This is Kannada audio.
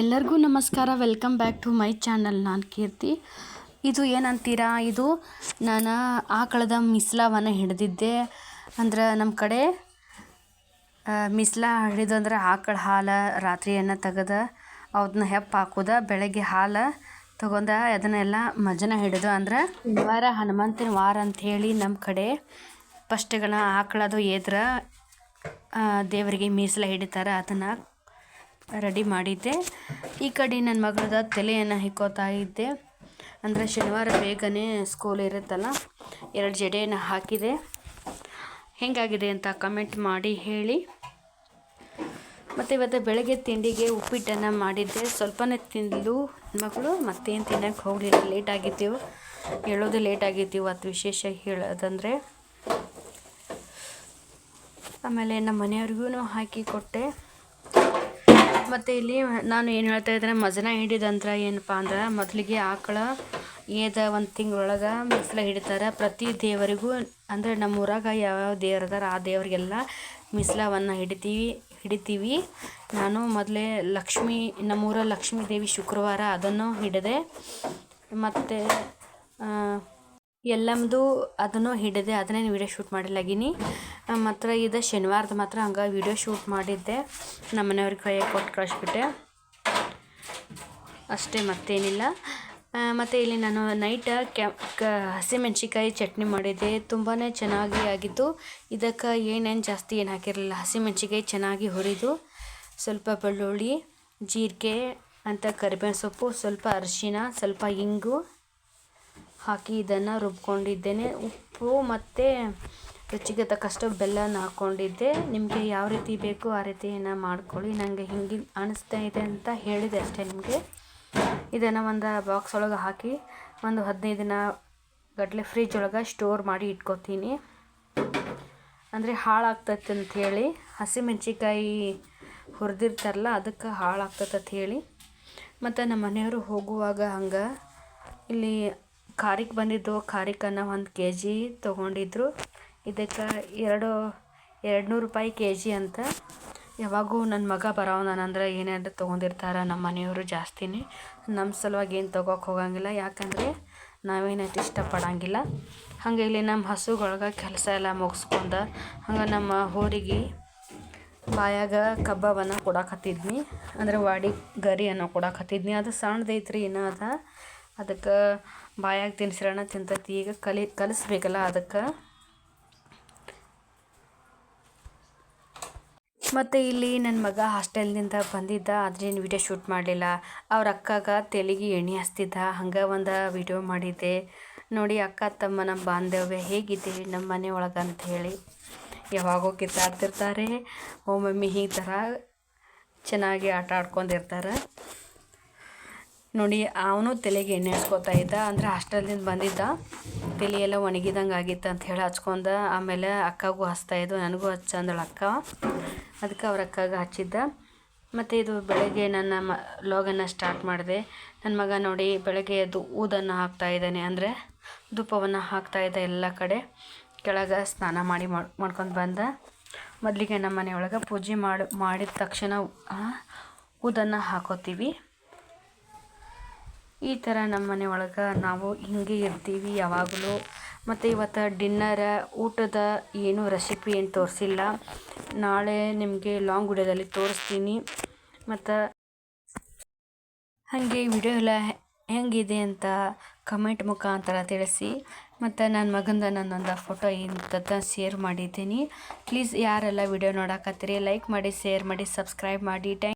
ಎಲ್ಲರಿಗೂ ನಮಸ್ಕಾರ. Welcome back to my channel ನಾನು ಕೀರ್ತಿ. ಇದು ಏನಂತೀರಾ? ಇದು ನಾನು ಆಕಳದ ಮಿಸ್ಲಾವನ್ನು ಹಿಡಿದಿದ್ದೆ. ಅಂದ್ರೆ ನಮ್ಮ ಕಡೆ ಮಿಸ್ಲಾ ಹಿಡಿದು ಅಂದ್ರೆ ಆಕಳ ಹಾಲು ರಾತ್ರಿಯನ್ನು ತೆಗೆದ ಅದನ್ನ ಹೆಪ್ಪ ಹಾಕೋದ, ಬೆಳಗ್ಗೆ ಹಾಲು ತಗೊಂಡ ಅದನ್ನೆಲ್ಲ ಮಜನ ಹಿಡಿದು ಅಂದ್ರೆ ವಾರ ಹನುಮಂತನ ವಾರ ಅಂಥೇಳಿ ನಮ್ಮ ಕಡೆ ಫಸ್ಟ್ಗಳ ಆಕಳದು ಎದ್ರ ದೇವರಿಗೆ ಮೀಸಲ ಹಿಡಿತಾರೆ. ಅದನ್ನು ರೆಡಿ ಮಾಡಿದ್ದೆ. ಈ ಕಡೆ ನನ್ನ ಮಗಳದ ತಲೆಯನ್ನು ಹಿಕ್ಕೋತಾ ಇದ್ದೆ. ಅಂದರೆ ಶನಿವಾರ ಬೇಗನೆ ಸ್ಕೂಲ್ ಇರುತ್ತಲ್ಲ, ಎರಡು ಜಡೆಯನ್ನು ಹಾಕಿದೆ. ಹೆಂಗಾಗಿದೆ ಅಂತ ಕಮೆಂಟ್ ಮಾಡಿ ಹೇಳಿ. ಮತ್ತು ಇವತ್ತು ಬೆಳಗ್ಗೆ ತಿಂಡಿಗೆ ಉಪ್ಪಿಟ್ಟನ್ನು ಮಾಡಿದ್ದೆ. ಸ್ವಲ್ಪನೇ ತಿಂದಲು ಮಗಳು, ಮತ್ತೇನು ತಿನ್ನಕ್ಕೆ ಹೋಗಲಿಲ್ಲ. ಲೇಟ್ ಆಗಿದ್ದೀವಿ. ಹೇಳೋದು ಲೇಟ್ ಆಗಿದ್ದೀವಿ, ಅದು ವಿಶೇಷ ಹೇಳೋದಂದರೆ. ಆಮೇಲೆ ನಮ್ಮ ಮನೆಯವ್ರಿಗೂ ಹಾಕಿ ಕೊಟ್ಟೆ. ಮತ್ತು ಇಲ್ಲಿ ನಾನು ಏನು ಹೇಳ್ತಾ ಇದ್ದೇನೆ, ಮಜನ ಹಿಡಿದಂತ್ರ ಏನಪ್ಪ ಅಂದ್ರೆ ಮೊದಲಿಗೆ ಆಕಳ ಏದ ಒಂದು ತಿಂಗಳೊಳಗೆ ಮಿಸ್ಲ ಹಿಡಿತಾರೆ. ಪ್ರತಿ ದೇವರಿಗೂ ಅಂದರೆ ನಮ್ಮ ಊರಾಗ ಯಾವ್ಯಾವ ದೇವ್ರು ಅದಾರ ಆ ದೇವರಿಗೆಲ್ಲ ಮಿಸ್ಲವನ್ನು ಹಿಡಿತೀವಿ ಹಿಡಿತೀವಿ. ನಾನು ಮೊದಲೇ ಲಕ್ಷ್ಮೀ, ನಮ್ಮೂರ ಲಕ್ಷ್ಮೀ ದೇವಿ ಶುಕ್ರವಾರ ಅದನ್ನು ಹಿಡಿದೆ. ಮತ್ತು ಎಲ್ಲಮ್ದು ಅದನ್ನು ಹಿಡಿದೆ, ಅದನ್ನೇ ವಿಡಿಯೋ ಶೂಟ್ ಮಾಡಿಲ್ಲಾಗಿನಿ ಮಾತ್ರ ಇದು. ಶನಿವಾರದ ಮಾತ್ರ ಹಂಗೆ ವಿಡಿಯೋ ಶೂಟ್ ಮಾಡಿದ್ದೆ. ನಮ್ಮ ಮನೆಯವ್ರಿಗೆ ಕೈಯಾಗ ಕೊಟ್ಟು ಕಳಿಸ್ಬಿಟ್ಟೆ. ಅಷ್ಟೇ, ಮತ್ತೇನಿಲ್ಲ. ಮತ್ತು ಇಲ್ಲಿ ನಾನು ನೈಟ್ ಕೆ, ಕ ಹಸಿಮೆಣ್ಸಿಕಾಯಿ ಚಟ್ನಿ ಮಾಡಿದ್ದೆ. ತುಂಬಾ ಚೆನ್ನಾಗಿ ಆಗಿತ್ತು. ಇದಕ್ಕೆ ಏನೇನು ಜಾಸ್ತಿ ಏನು ಹಾಕಿರಲಿಲ್ಲ. ಹಸಿಮೆಣ್ಸಿಕಾಯಿ ಚೆನ್ನಾಗಿ ಹುರಿದು, ಸ್ವಲ್ಪ ಬೆಳ್ಳುಳ್ಳಿ, ಜೀರಿಗೆ, ಅಂತ ಕರಿಬೇವಿನ ಸೊಪ್ಪು, ಸ್ವಲ್ಪ ಅರಿಶಿನ ಸ್ವಲ್ಪ ಇಂಗು ಹಾಕಿ ಇದನ್ನು ರುಬ್ಕೊಂಡಿದ್ದೇನೆ. ಉಪ್ಪು ಮತ್ತು ರುಚಿಗೆ ತಕ್ಕಷ್ಟು ಬೆಲ್ಲನ ಹಾಕ್ಕೊಂಡಿದ್ದೆ ನಿಮಗೆ ಯಾವ ರೀತಿ ಬೇಕು ಆ ರೀತಿಯನ್ನು ಮಾಡ್ಕೊಳ್ಳಿ. ನನಗೆ ಹಿಂಗೆ ಅನಿಸ್ತಾ ಇದೆ ಅಂತ ಹೇಳಿದೆ ಅಷ್ಟೇ ನಿಮಗೆ. ಇದನ್ನು ಒಂದು ಬಾಕ್ಸ್ ಒಳಗೆ ಹಾಕಿ ಒಂದು ಹದಿನೈದು ದಿನ ಗಟ್ಟಲೆ ಫ್ರಿಜ್ ಒಳಗೆ ಸ್ಟೋರ್ ಮಾಡಿ ಇಟ್ಕೋತೀನಿ. ಅಂದರೆ ಹಾಳಾಗ್ತೈತೆ ಅಂಥೇಳಿ ಹಸಿಮೆಣ್ಸಿಕಾಯಿ ಹುರಿದಿರ್ತಾರಲ್ಲ, ಅದಕ್ಕೆ ಹಾಳಾಗ್ತೈತೆ ಅಂತ ಹೇಳಿ. ಮತ್ತು ನಮ್ಮ ಮನೆಯವರು ಹೋಗುವಾಗ ಹಂಗೆ ಇಲ್ಲಿ ಖಾರಿಗೆ ಬಂದಿದ್ದು, ಖಾರಿಕನ್ನು ಒಂದು ಕೆ ಜಿ ತೊಗೊಂಡಿದ್ರು. ಇದಕ್ಕೆ ಎರಡು ಎರಡು ನೂರು ರೂಪಾಯಿ ಕೆ ಜಿ ಅಂತ ಯಾವಾಗೂ ನನ್ನ ಮಗ ಬರೋವನಂದ್ರೆ ಏನಾದ್ರು ತೊಗೊಂಡಿರ್ತಾರೆ ನಮ್ಮ ಮನೆಯವರು ಜಾಸ್ತಿನೇ. ನಮ್ಮ ಸಲುವಾಗಿ ಏನು ತೊಗೋಕೆ ಹೋಗಂಗಿಲ್ಲ. ಯಾಕಂದರೆ ನಾವೇನಷ್ಟು ಇಷ್ಟಪಡಂಗಿಲ್ಲ. ಹಾಗೆ ಇಲ್ಲಿ ನಮ್ಮ ಹಸುಗಳ್ಗೆ ಕೆಲಸ ಎಲ್ಲ ಮುಗಿಸ್ಕೊಂಡು ಹಂಗೆ ನಮ್ಮ ಹೋರಿಗೆ ಬಾಯಾಗ ಕಬ್ಬವನ್ನು ಕೊಡಾಕತ್ತಿದ್ನಿ. ಅಂದರೆ ವಾಡಿ ಗರಿಯನ್ನು ಕೊಡಾಕತ್ತಿದ್ನಿ. ಅದು ಸಣ್ಣದೈತ್ರಿ ಇನ್ನೂ ಅದ. ಅದಕ್ಕೆ ಬಾಯಾಗ ತಿನ್ಸಿರೋಣ ತಿಂತತಿ. ಈಗ ಕಲಿ, ಕಲಿಸ್ಬೇಕಲ್ಲ ಅದಕ್ಕೆ. ಮತ್ತು ಇಲ್ಲಿ ನನ್ನ ಮಗ ಹಾಸ್ಟೆಲ್ನಿಂದ ಬಂದಿದ್ದ ಅದ್ರೇನು ವೀಡಿಯೋ ಶೂಟ್ ಮಾಡಲಿಲ್ಲ. ಅವ್ರ ಅಕ್ಕಗ ತೆಲಿಗೆ ಎಣ್ಣೆ ಹಚ್ತಿದ್ದ, ಹಂಗೆ ಒಂದು ವಿಡಿಯೋ ಮಾಡಿದ್ದೆ. ನೋಡಿ ಅಕ್ಕ ತಮ್ಮನ ಬಾಂಧವ್ಯ ಹೇಗಿದೆ ನಮ್ಮ ಮನೆ ಒಳಗೆ ಅಂತ ಹೇಳಿ. ಯಾವಾಗೋ ಕಿತ್ತಾಡ್ತಿರ್ತಾರೆ. ಮಮ್ಮಿ, ಈ ಥರ ಚೆನ್ನಾಗಿ ಆಟ ಆಡ್ಕೊಂಡಿರ್ತಾರೆ. ನೋಡಿ, ಅವನು ತಲೆಗೆ ಎಣ್ಣೆ ಹಚ್ಕೋತಾ ಇದ್ದ. ಅಂದರೆ ಹಾಸ್ಟೆಲ್ದಿಂದ ಬಂದಿದ್ದ. ತಲೆ ಎಲ್ಲ ಒಣಗಿದಂಗೆ ಆಗಿತ್ತು ಅಂತ ಹೇಳಿ ಹಚ್ಕೊಂಡ. ಆಮೇಲೆ ಅಕ್ಕಗೂ ಹಚ್ತಾ ಇದ್ದು ನನಗೂ ಹಚ್ಚ ಅಂದಳು ಅಕ್ಕ. ಅದಕ್ಕೆ ಅವ್ರ ಅಕ್ಕಗೆ ಹಚ್ಚಿದ್ದ. ಮತ್ತು ಇದು ಬೆಳಗ್ಗೆ ನನ್ನ ಮ ಲಾಗನ್ನು ಸ್ಟಾರ್ಟ್ ಮಾಡಿದೆ. ನನ್ನ ಮಗ ನೋಡಿ ಬೆಳಗ್ಗೆ ಅದು ಊದನ್ನು ಹಾಕ್ತಾ ಇದ್ದಾನೆ. ಅಂದರೆ ಧೂಪವನ್ನು ಹಾಕ್ತಾ ಇದ್ದ ಎಲ್ಲ ಕಡೆ. ಕೆಳಗೆ ಸ್ನಾನ ಮಾಡಿ ಮಾಡ್ಕೊಂಡು ಬಂದ. ಮೊದಲಿಗೆ ನಮ್ಮ ಮನೆಯೊಳಗೆ ಪೂಜೆ ಮಾಡಿ, ಮಾಡಿದ ತಕ್ಷಣ ಊದನ್ನು ಹಾಕೋತೀವಿ. ಈ ಥರ ನಮ್ಮ ಮನೆ ಒಳಗೆ ನಾವು ಹಿಂಗೆ ಇರ್ತೀವಿ ಯಾವಾಗಲೂ. ಮತ್ತು ಇವತ್ತು ಡಿನ್ನರ, ಊಟದ ಏನು ರೆಸಿಪಿ ಏನು ತೋರಿಸಿಲ್ಲ. ನಾಳೆ ನಿಮಗೆ ಲಾಂಗ್ ವಿಡಿಯೋದಲ್ಲಿ ತೋರಿಸ್ತೀನಿ. ಮತ್ತು ಹಾಗೆ ವಿಡಿಯೋ ಎಲ್ಲ ಹೆಂಗಿದೆ ಅಂತ ಕಮೆಂಟ್ ಮುಖಾಂತರ ತಿಳಿಸಿ. ಮತ್ತು ನನ್ನ ಮಗಂದ ನನ್ನೊಂದು ಫೋಟೋ ಇಂಥದ್ದು ಶೇರ್ ಮಾಡಿದ್ದೀನಿ. ಪ್ಲೀಸ್ ಯಾರೆಲ್ಲ ವಿಡಿಯೋ ನೋಡಕತ್ತೀರಿ ಲೈಕ್ ಮಾಡಿ ಶೇರ್ ಮಾಡಿ ಸಬ್ಸ್ಕ್ರೈಬ್ ಮಾಡಿ. ಟ್ಯಾಂಕ್